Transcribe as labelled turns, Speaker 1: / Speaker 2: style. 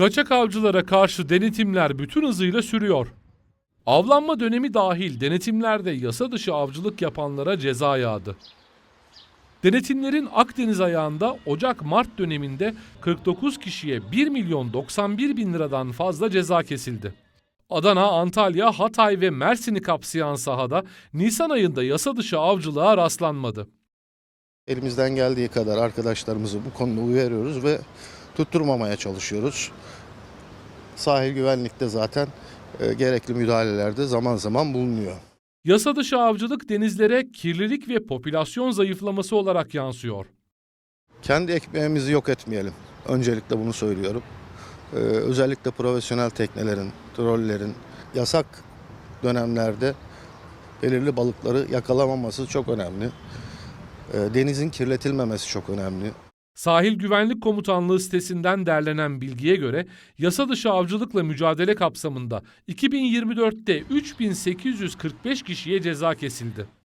Speaker 1: Kaçak avcılara karşı denetimler bütün hızıyla sürüyor. Avlanma dönemi dahil denetimlerde yasa dışı avcılık yapanlara ceza yağdı. Denetimlerin Akdeniz ayağında Ocak-Mart döneminde 49 kişiye 1 milyon 91 bin liradan fazla ceza kesildi. Adana, Antalya, Hatay ve Mersin'i kapsayan sahada Nisan ayında yasa dışı avcılığa rastlanmadı.
Speaker 2: Elimizden geldiği kadar arkadaşlarımızı bu konuda uyarıyoruz ve tutturmamaya çalışıyoruz. Sahil güvenlikte zaten e, gerekli müdahalelerde zaman zaman bulunuyor.
Speaker 1: Yasa dışı avcılık denizlere kirlilik ve popülasyon zayıflaması olarak yansıyor.
Speaker 2: Kendi ekmeğimizi yok etmeyelim. Öncelikle bunu söylüyorum. Ee, özellikle profesyonel teknelerin, trollerin yasak dönemlerde belirli balıkları yakalamaması çok önemli. Ee, denizin kirletilmemesi çok önemli.
Speaker 1: Sahil Güvenlik Komutanlığı sitesinden derlenen bilgiye göre yasa dışı avcılıkla mücadele kapsamında 2024'te 3845 kişiye ceza kesildi.